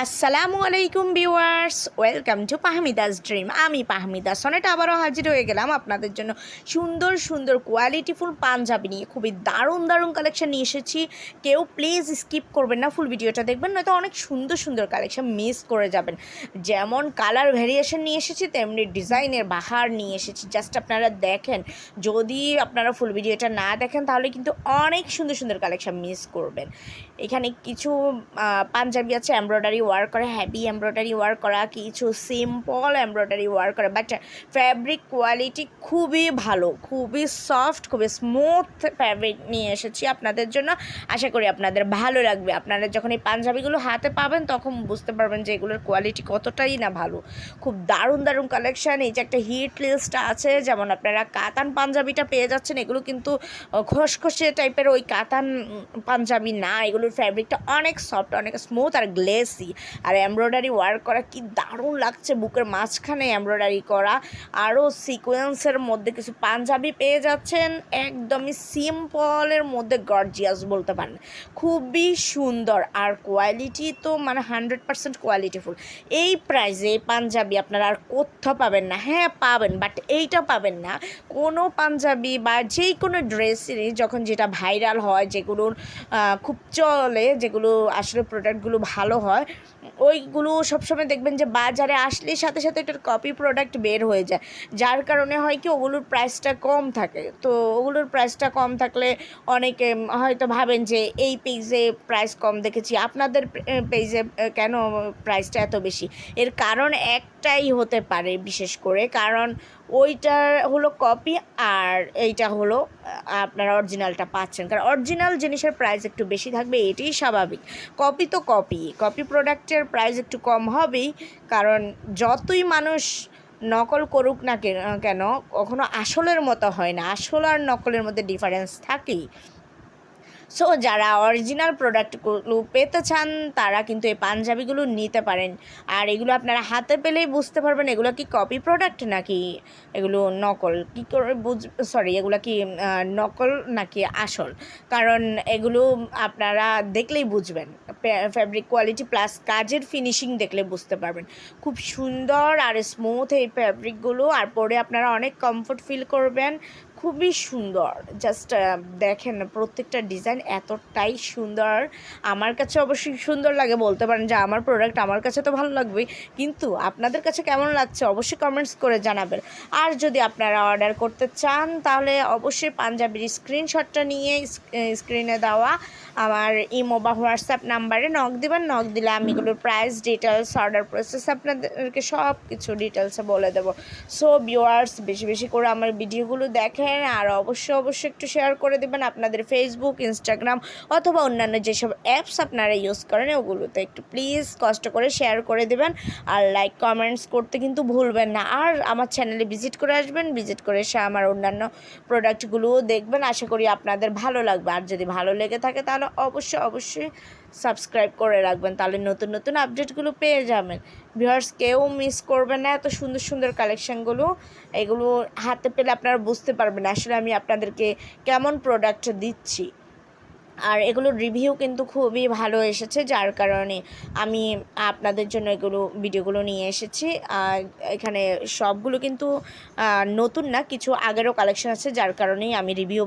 আসসালামু আলাইকুম viewers, welcome to Pahmida's dream. আমি পাহমিদা সনেট, আবারও হাজির হয়ে গেলাম আপনাদের জন্য সুন্দর সুন্দর, কোয়ালিটিফুল পাঞ্জাবি নিয়ে। খুবই দারুণ দারুণ কালেকশন নিয়ে এসেছি। কেউ প্লিজ স্কিপ করবেন না, ফুল ভিডিওটা দেখবেন, নয়তো অনেক সুন্দর সুন্দর কালেকশন মিস করে যাবেন। যেমন কালার ভেরিয়েশন নিয়ে এসেছি, তেমনি ডিজাইনের বাহার নিয়ে এসেছি। জাস্ট আপনারা দেখেন, যদি আপনারা ফুল ভিডিওটা না দেখেন, তাহলে কিন্তু অনেক সুন্দর সুন্দর কালেকশন মিস করবেন। এখানে কিছু পাঞ্জাবি আছে, এমব্রয়ডারি ওয়ার্ক করা হ্যাভি এমব্রয়ডারি ওয়ার্ক করা, কিছু সিম্পল এমব্রয়ডারি ওয়ার্ক করা বাট ফ্যাব্রিক কোয়ালিটি খুবই ভালো, খুবই সফট খুবই স্মুথ ফ্যাব্রিক নিয়ে এসেছি আপনাদের জন্য। আশা করি আপনাদের ভালো লাগবে। আপনারা যখন এই পাঞ্জাবিগুলো হাতে পাবেন, তখন বুঝতে পারবেন যে এগুলোর কোয়ালিটি কতটাই না ভালো। খুব দারুণ দারুণ কালেকশান এই যে একটা হিট লিস্ট আছে, যেমন আপনারা কাতান পাঞ্জাবিটা পেয়ে যাচ্ছেন, এগুলো কিন্তু খসখসে টাইপের ওই কাতান পাঞ্জাবি না, এগুলোর ফ্যাব্রিকটা অনেক সফট অনেক স্মুথ আর গ্লেসি আর এমব্রয়ডারি ওয়ার্ক করা কি দারুণ লাগছে। বুকের মাঝখানে এমব্রয়ডারি করা। আরও সিকোয়েন্সের মধ্যে কিছু পাঞ্জাবি পেয়ে যাচ্ছেন। একদমই সিম্পলের মধ্যে গর্জিয়াস বলতে পারেন। খুবই সুন্দর আর কোয়ালিটি তো মানে হান্ড্রেড পার্সেন্ট কোয়ালিটিফুল। এই প্রাইসে এই পাঞ্জাবি আপনারা আর কোথাও পাবেন না। হ্যাঁ পাবেন, বাট এইটা পাবেন না। কোনো পাঞ্জাবি বা যেই কোনো ড্রেসেরই যখন যেটা ভাইরাল হয়, যেগুলোর খুব চলে, যেগুলো আসলে প্রোডাক্টগুলো ভালো হয় ওইগুলো সবসময় দেখবেন যে বাজারে আসলে সাথে সাথে এটার কপি প্রোডাক্ট বের হয়ে যায়। যার কারণে হয় কি ওগুলোর প্রাইসটা কম থাকে। তো ওগুলোর প্রাইসটা কম থাকলে অনেকে হয়তো ভাবেন যে এই পেজে প্রাইস কম দেখেছি। আপনাদের পেজে কেন প্রাইসটা এত বেশি? এর কারণ একটাই হতে পারে বিশেষ করে। কারণ ওইটার হলো কপি আর এইটা হলো আপনারা অরিজিনালটা পাচ্ছেন। কারণ অরিজিনাল জিনিসের প্রাইস একটু বেশি থাকবে, এটাই স্বাভাবিক। কপি তো কপি কপি প্রোডাক্টের প্রাইস একটু কম হবেই, কারণ যতই মানুষ নকল করুক না কেন কখনো আসলের মতো হয় না। আসল আর নকলের মধ্যে ডিফারেন্স থাকেই। সো যারা অরিজিনাল প্রোডাক্টগুলো পেতে চান, তারা কিন্তু এই পাঞ্জাবিগুলো নিতে পারেন। আর এগুলো আপনারা হাতে পেলেই বুঝতে পারবেন, এগুলো কি কপি প্রোডাক্ট নাকি এগুলো নকল? কী করে বুঝ সরি এগুলো কি নকল নাকি আসল? কারণ এগুলো আপনারা দেখলেই বুঝবেন। ফ্যাব্রিক কোয়ালিটি প্লাস কাজের ফিনিশিং দেখলে বুঝতে পারবেন। খুব সুন্দর আর স্মুথ এই ফ্যাব্রিকগুলো আর পরে আপনারা অনেক কমফোর্ট ফিল করবেন। খুবই সুন্দর। জাস্ট দেখেন প্রত্যেকটা ডিজাইন এতটাই সুন্দর। আমার কাছে অবশ্যই সুন্দর লাগে। বলতে পারেন যে আমার প্রোডাক্ট আমার কাছে তো ভালো লাগবে কিন্তু আপনাদের কাছে কেমন লাগছে অবশ্যই কমেন্টস করে জানাবেন। আর যদি আপনারা অর্ডার করতে চান, তাহলে অবশ্যই পাঞ্জাবির স্ক্রিনশটটা নিয়ে স্ক্রিনে দেওয়া। আমার ইমো বা হোয়াটসঅ্যাপ নাম্বারে নক দিবেন। নক দিলে আমি এগুলোর প্রাইস ডিটেলস অর্ডার প্রসেস আপনাদেরকে সব কিছু ডিটেলসে বলে দেবো। সো ভিউয়ার্স বেশি বেশি করে আমার ভিডিওগুলো দেখেন। আর অবশ্যই অবশ্যই একটু শেয়ার করে দেবেন আপনাদের ফেসবুক ইনস্টাগ্রাম অথবা অন্যান্য যেসব অ্যাপস আপনারা ইউজ করেন, ওগুলোতে একটু প্লিজ কষ্ট করে শেয়ার করে দেবেন। আর লাইক কমেন্টস করতে কিন্তু ভুলবেন না। আর আমার চ্যানেলে ভিজিট করে আসবেন ভিজিট করে এসে আমার অন্যান্য প্রোডাক্টগুলোও দেখবেন। আশা করি আপনাদের ভালো লাগবে। আর যদি ভালো লেগে থাকে, তাহলে অবশ্যই অবশ্যই সাবস্ক্রাইব করে রাখবেন। তাহলে নতুন নতুন আপডেটগুলো পেয়ে যাবেন। ভিউয়ার্স কেউ মিস করবেন না। এত সুন্দর সুন্দর কালেকশানগুলো এগুলো হাতে পেলে আপনারা বুঝতে পারবেন আসলে আমি আপনাদেরকে কেমন প্রোডাক্ট দিচ্ছি। আর এগুলোর রিভিউ কিন্তু খুবই ভালো এসেছে, যার কারণে আমি আপনাদের জন্য এগুলো ভিডিওগুলো নিয়ে এসেছি। এখানে সবগুলো কিন্তু নতুন না, কিছু আগেরও কালেকশন আছে, যার কারণেই আমি রিভিউ